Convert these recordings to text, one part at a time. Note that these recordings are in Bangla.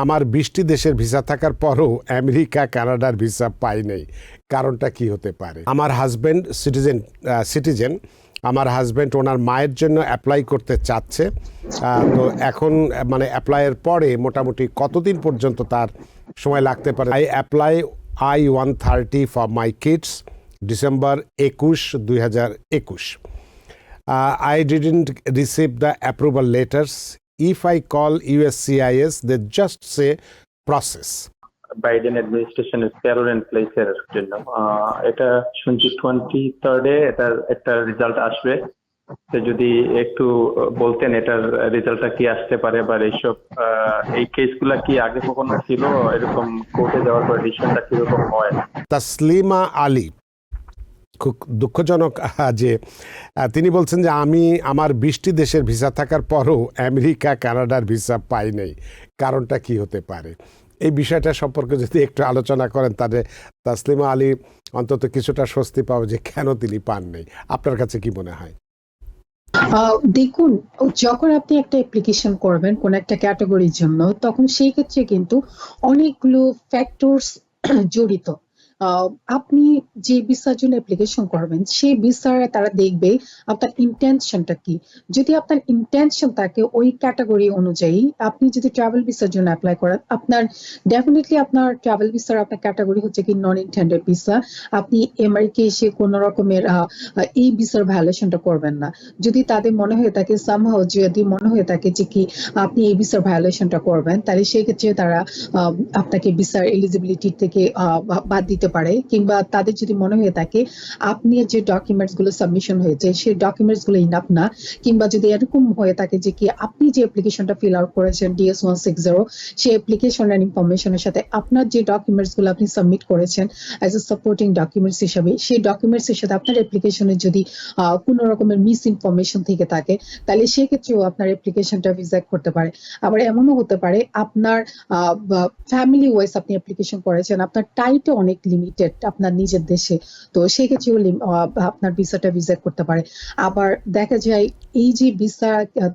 আমার বিশটি দেশের ভিসা থাকার পরও আমেরিকা, কানাডার ভিসা পাই নাই। কারণটা কি হতে পারে? আমার হাজব্যান্ড সিটিজেন সিটিজেন আমার হাজব্যান্ড ওনার মায়ের জন্য অ্যাপ্লাই করতে চাচ্ছে। তো এখন মানে অ্যাপ্লাইয়ের পরে মোটামুটি কতদিন পর্যন্ত তার সময় লাগতে পারে? I apply I one thirty for my kids December একুশ, দুই হাজার একুশ। I I receive the approval letters. If I call USCIS, they just say process. Biden অ্যাডমিনিস্ট্রেশনের parole and প্লেসের জন্য এটা শুনছি টোয়েন্টি থার্ডে এটার একটা রেজাল্ট আসবে। যদি একটু বলতেন এটার রেজাল্টটা কি আসতে পারে বা এইসব এই কেসগুলা কি আগে কখনো ছিল? এরকম কোর্টে যাওয়ার পর ডিসিশনটা কীরকম হয়? তাসলিমা আলী খুব দুঃখজনক যে তিনি বলছেন যে আমি আমার বিশটি দেশের ভিসা থাকার পরও আমেরিকা, কানাডার ভিসা পাই নাই। কারণটা কি হতে পারে? এই বিষয়টা সম্পর্কে যদি একটু আলোচনা করেন, তাহলে তাসলিমা আলী অন্তত কিছুটা স্বস্তি পাবে যে কেন তিনি পান নাই। আপনার কাছে কি মনে হয়? দেখুন, যখন আপনি একটা অ্যাপ্লিকেশন করবেন কোন একটা ক্যাটাগরির জন্য, তখন সেই ক্ষেত্রে কিন্তু অনেকগুলো ফ্যাক্টরস জড়িত। আপনি যে ভিসার জন্য অ্যাপ্লিকেশন করবেন, সেই ভিসার তারা দেখবে আপনার ইন্টেনশনটা কি। যদি আপনার ইন্টেনশন থাকে, ওই ক্যাটাগরি অনুযায়ী আপনি যদি ট্রাভেল ভিসার জন্য অ্যাপ্লাই করেন, আপনার ডেফিনেটলি আপনার ট্রাভেল ভিসার আপনার ক্যাটাগরি হচ্ছে কি নন ইন্টেন্ডেড ভিসা আপনি আমেরিকা এসে কোনো রকমের এই ভিসার ভায়োলেশনটা করবেন না। যদি তাদের মনে হয়ে থাকে সামহাও যদি মনে হয়ে থাকে যে কি আপনি এই ভিসার ভায়োলেশনটা করবেন, তাহলে সেই ক্ষেত্রে তারা আপনাকে ভিসার এলিজিবিলিটি থেকে বাদ দিতে পারে কিংবা তাদের যদি মনে হয়ে থাকে, আপনি যে ডকুমেন্টসগুলো সাবমিশন হয়েছে, সেই ডকুমেন্টসগুলো ইনাফ না, কিংবা যদি এরকম হয়ে থাকে যে কি আপনি যে অ্যাপ্লিকেশনটা ফিল আউট করেছেন ডিএস ওয়ান সিক্স জিরো সেই অ্যাপ্লিকেশন এর ইনফরমেশনের সাথে আপনার যে ডকুমেন্টসগুলো আপনি সাবমিট করেছেন অ্যাজ এ সাপোর্টিং ডকুমেন্টস হিসাবে, সেই ডকুমেন্টস এর সাথে আপনার অ্যাপ্লিকেশনে যদি কোনো রকমের মিস ইনফরমেশন থেকে থাকে, তাহলে সেক্ষেত্রেও আপনার অ্যাপ্লিকেশনটা রিজেক্ট করতে পারে। আবার এমনও হতে পারে, আপনার ফ্যামিলি ওয়াইজ আপনি অ্যাপ্লিকেশন করেছেন, আপনার টাইটও অনেক লিমিটেড আপনার নিজের দেশে। তো সেক্ষেত্রেও আপনার ভিসাটা ভিজা করতে পারে। আবার দেখা যায়, এই যে ভিসা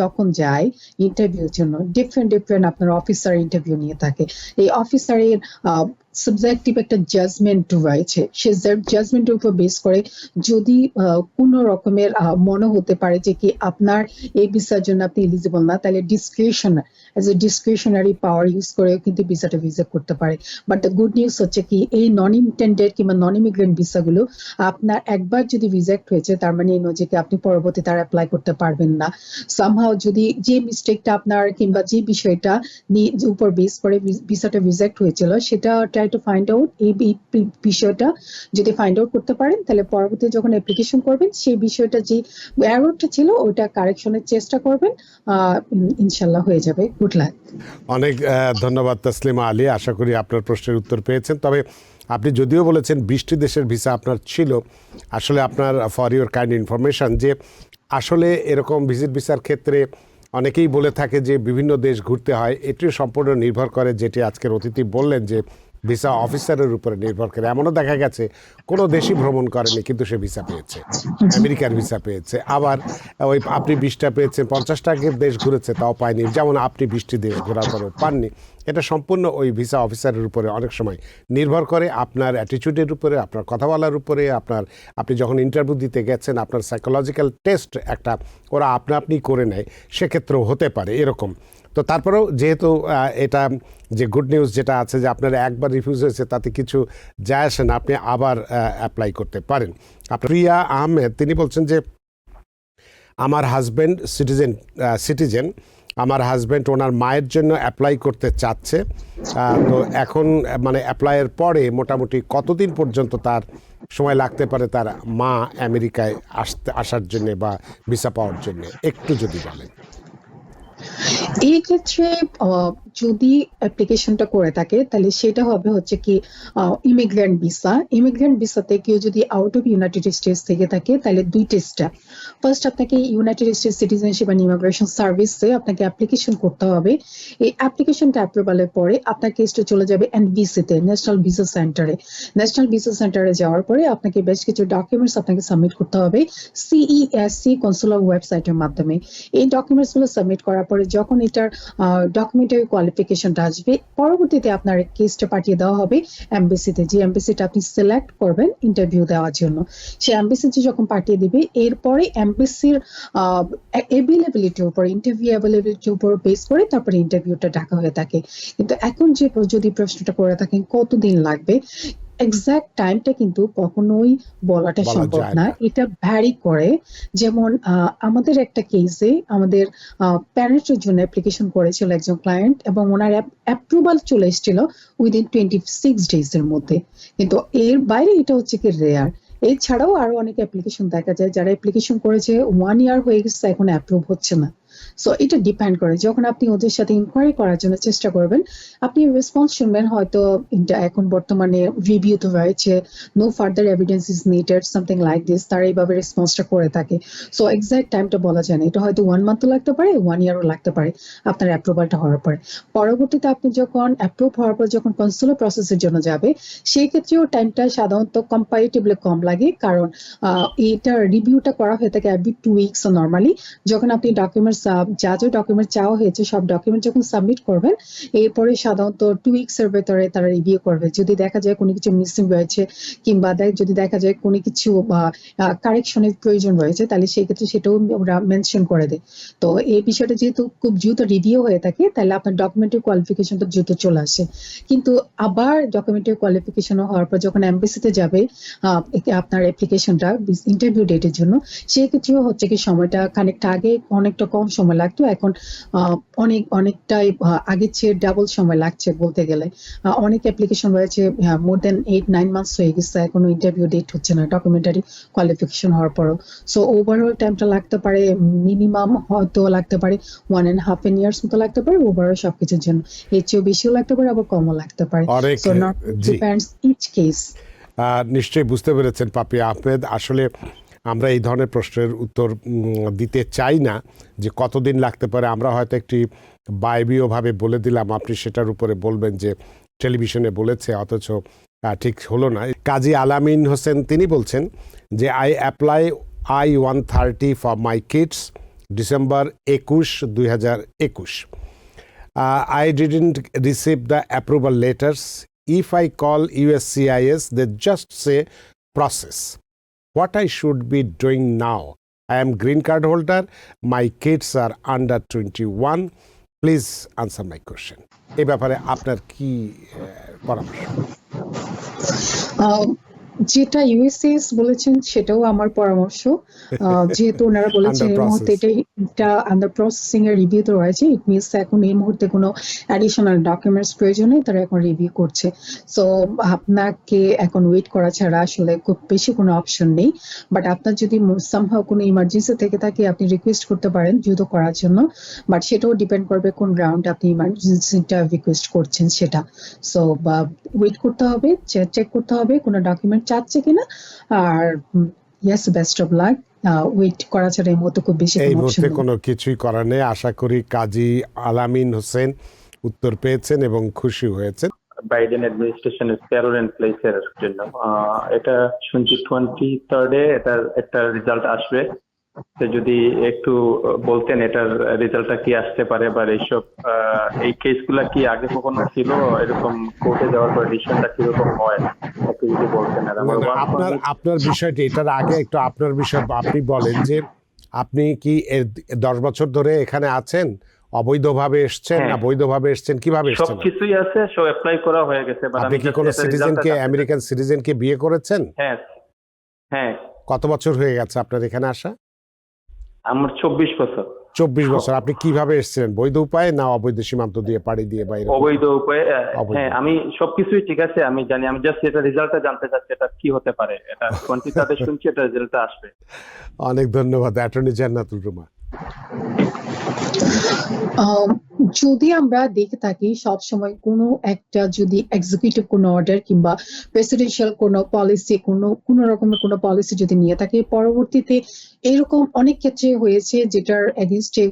যখন যায় ইন্টারভিউর জন্য ডিফারেন্ট ডিফারেন্ট আপনার অফিসার ইন্টারভিউ নিয়ে থাকে। এই অফিসারের সাবজেক্টিভ একটা জাজমেন্ট রয়েছে, সে জাজমেন্টের উপর বেস করে যদি কোনো রকমের মনে হতে পারে যে কি আপনার এই ভিসার জন্য আপনি এলিজিবল না, তাহলে discretion as a power use কিন্তু ভিসাটা করতে পারে। বাট দ্য গুড নিউজ হচ্ছে কি, এই নন ইন্টেন্ডেড কিংবা নন ইমিগ্রেন্ট ভিসাগুলো আপনার একবার যদি রিজেক্ট হয়েছে, তার মানে এই আপনি পরবর্তী তার অ্যাপ্লাই করতে পারবেন না। সামহাও যদি যে মিস্টেকটা আপনার কিংবা যে বিষয়টা উপর বেস করে ভিসাটা রিজেক্ট হয়েছিল সেটা টু ফাইন্ড আউট এই বিষয়টা যদি ফাইন্ড আউট করতে পারেন, তাহলে পরবর্তী যখন অ্যাপ্লিকেশন করবেন, সেই বিষয়টা যে এররটা ছিল ওটা কারেকশনের চেষ্টা করবেন ইনশাল্লাহ হয়ে যাবে। গুড লাক অনেক ধন্যবাদ তাসলিমা আলী। আশা করি আপনার প্রশ্নের উত্তর পেয়েছেন। তবে আপনি যদিও বলেছেন বৃষ্টি দেশের ভিসা আপনার ছিল, আসলে আপনার ফর ইউর কাইন্ড ইনফরমেশন যে আসলে এরকম ভিজিট ভিসার ক্ষেত্রে অনেকেই বলে থাকে যে বিভিন্ন দেশ ঘুরতে হয়, এটিও সম্পূর্ণ নির্ভর করে যেটি আজকের অতিথি বললেন যে ভিসা অফিসারের উপরে নির্ভর করে। এমনও দেখা গেছে, কোনো দেশই ভ্রমণ করেনি, কিন্তু সে ভিসা পেয়েছে। আমেরিকার ভিসা পেয়েছে। আবার ওই আপনি বিশটা পেয়েছেন, পঞ্চাশটা দেশ ঘুরেছে, তাও পায়নি। যেমন আপনি বিশটি দেশ ঘোরার পরেও পাননি। এটা সম্পূর্ণ ওই ভিসা অফিসারের উপরে অনেক সময় নির্ভর করে আপনার অ্যাটিটিউডের উপরে, আপনার কথা বলার উপরে, আপনার, আপনি যখন ইন্টারভিউ দিতে গেছেন, আপনার সাইকোলজিক্যাল টেস্ট একটা ওরা আপনা আপনি করে নেয়। সেক্ষেত্রেও হতে পারে, এরকম। তো তারপরেও যেহেতু এটা যে গুড নিউজ যেটা আছে যে আপনার একবার রিফিউজ হয়েছে, তাতে কিছু যায় আসে না, আপনি আবার অ্যাপ্লাই করতে পারেন। আপনার প্রিয়া আহমেদ, তিনি বলছেন যে, আমার হাজব্যান্ড সিটিজেন সিটিজেন আমার হাজব্যান্ড ওনার মায়ের জন্য অ্যাপ্লাই করতে চাচ্ছে। তো এখন মানে অ্যাপ্লাইয়ের পরে মোটামুটি কতদিন পর্যন্ত তার সময় লাগতে পারে তার মা আমেরিকায় আসতে, আসার জন্যে বা ভিসা পাওয়ার জন্য? একটু যদি বলেন। এই ক্ষেত্রে যদি অ্যাপ্লিকেশনটা করে থাকে, তাহলে সেটা হবে হচ্ছে কি ইমিগ্রেন্ট ভিসা ইমিগ্রেন্ট ভিসাতে কেউ যদি আউট অফ ইউনাইটেড স্টেটস থেকে থাকে, তাহলে দুইটা স্টেপ ফার্স্ট আপনাকে United States citizenship and immigration সার্ভিসে আপনাকে অ্যাপ্লিকেশন করতে হবে। এই অ্যাপ্লিকেশনটা অ্যাপ্রুভালের পরে আপনার কেসটা চলে যাবে এনভিসিতে ন্যাশনাল ভিসা সেন্টারে ন্যাশনাল ভিসা সেন্টারে যাওয়ার পরে আপনাকে বেশ কিছু ডকুমেন্টস আপনাকে সাবমিট করতে হবে। সিইএসসি কনসুলার ওয়েবসাইটের মাধ্যমে। এই ডকুমেন্টসগুলো সাবমিট করার পরে যখন এটার ডকুমেন্টারি কোয়ালিফিকেশনটা আসবে, পরবর্তীতে আপনার কেসটা পাঠিয়ে দেওয়া হবে এমবিসিতে যে এমবিসিটা আপনি সিলেক্ট করবেন ইন্টারভিউ দেওয়ার জন্য। সে এমবিসিতে যখন পাঠিয়ে দিবে, এরপরে এমবিসির এভেলেবিলিটির উপর ইন্টারভিউ অ্যাভেলেবিলিটির উপর বেস করে তারপরে ইন্টারভিউটা ডাকা হয়ে থাকে। কিন্তু এখন যে যদি প্রশ্নটা করে থাকেন, কতদিন লাগবে? এক্সাক্ট টাইমটা কিন্তু কখনোই বলাটা সম্ভব না। এটা ভ্যারি করে। যেমন আমাদের একটা কেসে আমাদের প্যারেন্টের জন্য অ্যাপ্লিকেশন করেছিল একজন ক্লায়েন্ট এবং ওনার অ্যাপ্রুভাল চলে এসেছিল উইদিন টোয়েন্টি সিক্স ডেজ এর মধ্যে। কিন্তু এর বাইরে এটা হচ্ছে কি রেয়ার এছাড়াও আরও অনেক অ্যাপ্লিকেশন দেখা যায়। যারা অ্যাপ্লিকেশন করেছে ওয়ান ইয়ার হয়ে গেছে এখন অ্যাপ্রুভ হচ্ছে না। সো এটা ডিপেন্ড করে। যখন আপনি ওদের সাথে ইনকোয়ারি করার জন্য চেষ্টা করবেন, আপনি রেসপন্স শুনবেন হয়তো এখন বর্তমানে রিভিউ তো রয়েছে no further evidence is needed something like this তারা এইভাবে রেসপন্সটা করে থাকে। সো এক্সাক্ট টাইমটা বলা যায় না। এটা হয়তো ওয়ান মান্থও লাগতে পারে ওয়ান ইয়ারও লাগতে পারে, আপনার অ্যাপ্রুভালটা হওয়ার পরে। পরবর্তীতে আপনি যখন অ্যাপ্রুভ হওয়ার পর যখন কনসুলার প্রসেসের জন্য যাবে, সেই ক্ষেত্রেও টাইমটা সাধারণত কম্পারেটিভলি কম লাগে, কারণ এটা রিভিউটা করা হয়ে থাকে এভরি টু উইকস নর্মালি যখন আপনি ডকুমেন্টস যা যা ডকুমেন্ট চাওয়া হয়েছে, সব ডকুমেন্ট যখন সাবমিট করবেন, এরপরে সাধারণত টু উইকস এর ভেতরে তারা রিভিউ করবে। যদি দেখা যায় কোনো কিছু মিসিং রয়েছে, কিংবা যদি দেখা যায় কোনো কিছু কারেকশনের প্রয়োজন রয়েছে, তাহলে সেই ক্ষেত্রে সেটাও ওরা মেনশন করে দেয় তো এই বিষয়টা যেহেতু খুব দ্রুত রিভিউ হয়ে থাকে, তাহলে আপনার ডকুমেন্টের কোয়ালিফিকেশনটা দ্রুত চলে আসে। কিন্তু আবার ডকুমেন্টের কোয়ালিফিকেশন হওয়ার পর যখন এমবিসিতে যাবে আপনার অ্যাপ্লিকেশনটা ইন্টারভিউ ডেটের জন্য সেই ক্ষেত্রেও হচ্ছে কি সময়টা খানিকটা আগে অনেকটা কম সময় লাগতো। এখন অনেক অনেকটাই আগের চেয়ে ডাবল সময় লাগছে বলতে গেলে। অনেক অ্যাপ্লিকেশন রয়েছে more than eight nine months হয়ে গেছে এখনও ইন্টারভিউ ডেট হচ্ছে না ডকুমেন্টারি কোয়ালিফিকেশন হওয়ার পরও। সো ওভারঅল টাইমটা লাগতে পারে মিনিমাম হয়তো লাগতে পারে one and half an years মতো লাগতে পারে ওভারঅল সবকিছুর জন্য। এর চেয়েও বেশিও লাগতে পারে আবার কমও লাগতে পারে। So not depends each case নিশ্চয়ই বুঝতে পেরেছেন পাপিয়া আহমেদ। আসলে আমরা এই ধরনের প্রশ্নের উত্তর দিতে চাই না যে কতদিন লাগতে পারে আমরা হয়তো একটি বায়বীয়ভাবে বলে দিলাম আপনি সেটার উপরে বলবেন যে টেলিভিশনে বলেছে অথচ ঠিক হলো না কাজী আলামিন হোসেন তিনি বলছেন যে I apply I one thirty for my kids December একুশ দুই হাজার একুশ I didn't receive the approval letters. If I call USCIS, they just say process. What I should be doing now? I am green card holder. My kids are under 21. Please answer my question. এই ব্যাপারে আপনার কি আহ, পরামর্শ আহ, যেটা ইউএসএস বলেছেন সেটাও আমার পরামর্শ। যেহেতু ওনারা বলেছেন এই মুহূর্তে process. এটা আন্ডার প্রসেসিং এর রিভিউ তো রয়েছে। ইট মিনস এখন এই মুহূর্তে কোনো অ্যাডিশনাল ডকুমেন্টস প্রয়োজন নেই তারা এখন রিভিউ করছে। সো আপনাকে এখন ওয়েট করা ছাড়া আসলে খুব বেশি কোনো অপশন নেই। বাট আপনার যদি সামহাও কোনো ইমার্জেন্সি থেকে থাকে আপনি রিকোয়েস্ট করতে পারেন দ্রুত করার জন্য। বাট সেটাও ডিপেন্ড করবে কোন গ্রাউন্ড আপনি ইমার্জেন্সিটা রিকোয়েস্ট করছেন সেটা। সো ওয়েট করতে হবে চেক করতে হবে কোনো ডকুমেন্ট চাচ্ছে কিনা। আর yes best of luck wait করা ছাড়া এই মুহূর্তে খুব বেশি এই কোনো মুহূর্তে কোনো কিছুই করার নেই। আশা করি কাজী আলামিন হোসেন উত্তর পেয়েছেন এবং খুশি হয়েছেন। বাইডেন অ্যাডমিনিস্ট্রেশনের প্যারোল এন্ড প্লেসের জন্য। আহ, এটা শুনছি টোয়েন্টি থার্ডে এটার একটা রেজাল্ট আসবে। যদি একটু বলতেন এটার রেজাল্টটা কি আসতে পারে বা এইসব এই কেসগুলা কি আগে কখনো ছিল? এরকম কোর্টে যাওয়ার পর ডিসিশনটা কীরকম হয়? একটু যদি বলতেন না, one আপনার আপনার বিষয়টি এটার আগে একটু আপনার বিষয় আপনি বলেন যে আপনি কি এর দশ বছর ধরে এখানে আছেন? অবৈধভাবে এসছেন না হ্যাঁ। বৈধভাবে এসছেন? কীভাবে এসছেন? সবকিছুই আছে সব অ্যাপ্লাই করা হয়ে গেছে আপনি কি কোনো সিটিজেনকে আমেরিকান সিটিজেনকে বিয়ে করেছেন? হ্যাঁ হ্যাঁ। কত বছর হয়ে গেছে আপনার এখানে আসা? আমার চব্বিশ বছর। চব্বিশ বছর। আপনি কীভাবে এসেছিলেন? বৈধ উপায়ে না অবৈধ সীমান্ত দিয়ে পাড়ি দিয়ে বাইরে অবৈধ উপায়ে হ্যাঁ আমি সবকিছুই ঠিক আছে আমি জানি। আমি জাস্ট এটা রেজাল্টটা জানতে চাচ্ছি এটা কি হতে পারে? এটা টোয়েন্টি তাতে শুনছি এটা রেজাল্টটা আসবে। অনেক ধন্যবাদ অ্যাটর্নি জান্নাতুল রুমা। আম, যদি আমরা দেখে থাকি সব সময় কোনো একটা যদি এক্সিকিউটিভ কোনো অর্ডার কিংবা প্রেসিডেন্সিয়াল কোনো পলিসি কোনো কোনো রকমের কোনো পলিসি যদি নিয়ে থাকে পরবর্তীতে এরকম অনেক ক্ষেত্রে হয়েছে যেটার এগেনস্টে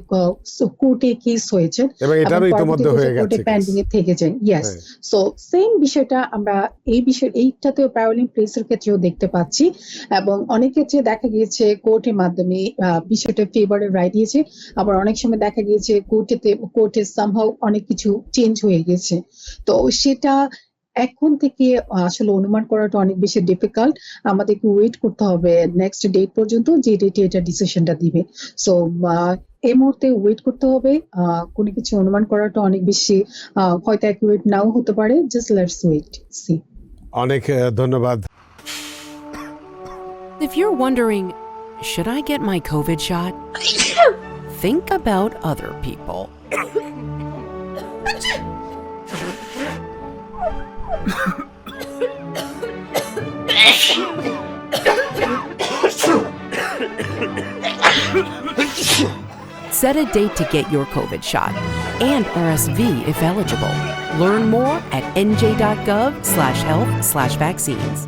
কোর্টে কেস হয়েছে হয়ে গেছে পেন্ডিং এ থেকে যায় ইয়েস। সো সেম বিষয়টা আমরা এই বিষয় এইটাতেও প্যারোলিং প্লেসের ক্ষেত্রেও দেখতে পাচ্ছি এবং অনেক ক্ষেত্রে দেখা গিয়েছে কোর্টের মাধ্যমে বিষয়টা ফেভারে রায় দিয়েছে। আবার অনেক সময় দেখা গিয়েছে কোর্টেতে কোর্টে মার্কেটে সামহাও অনেক কিছু চেঞ্জ হয়ে গেছে। তো সেটা এখন থেকে আসলে অনুমান করাটা অনেক বেশি ডিফিকাল্ট আমাদেরকে ওয়েট করতে হবে নেক্সট ডেট পর্যন্ত যে ডেটে এটা ডিসিশনটা দিবে। সো এই মুহূর্তে ওয়েট করতে হবে। আহ, কোনো কিছু অনুমান করাটা অনেক বেশি হয়তো অ্যাকুরেট নাও হতে পারে। জাস্ট লেটস ওয়েট সি অনেক ধন্যবাদ। If you're wondering, should I get my COVID shot? Think about other people. Set a date to get your COVID shot and RSV if eligible. Learn more at nj.gov slash health slash vaccines.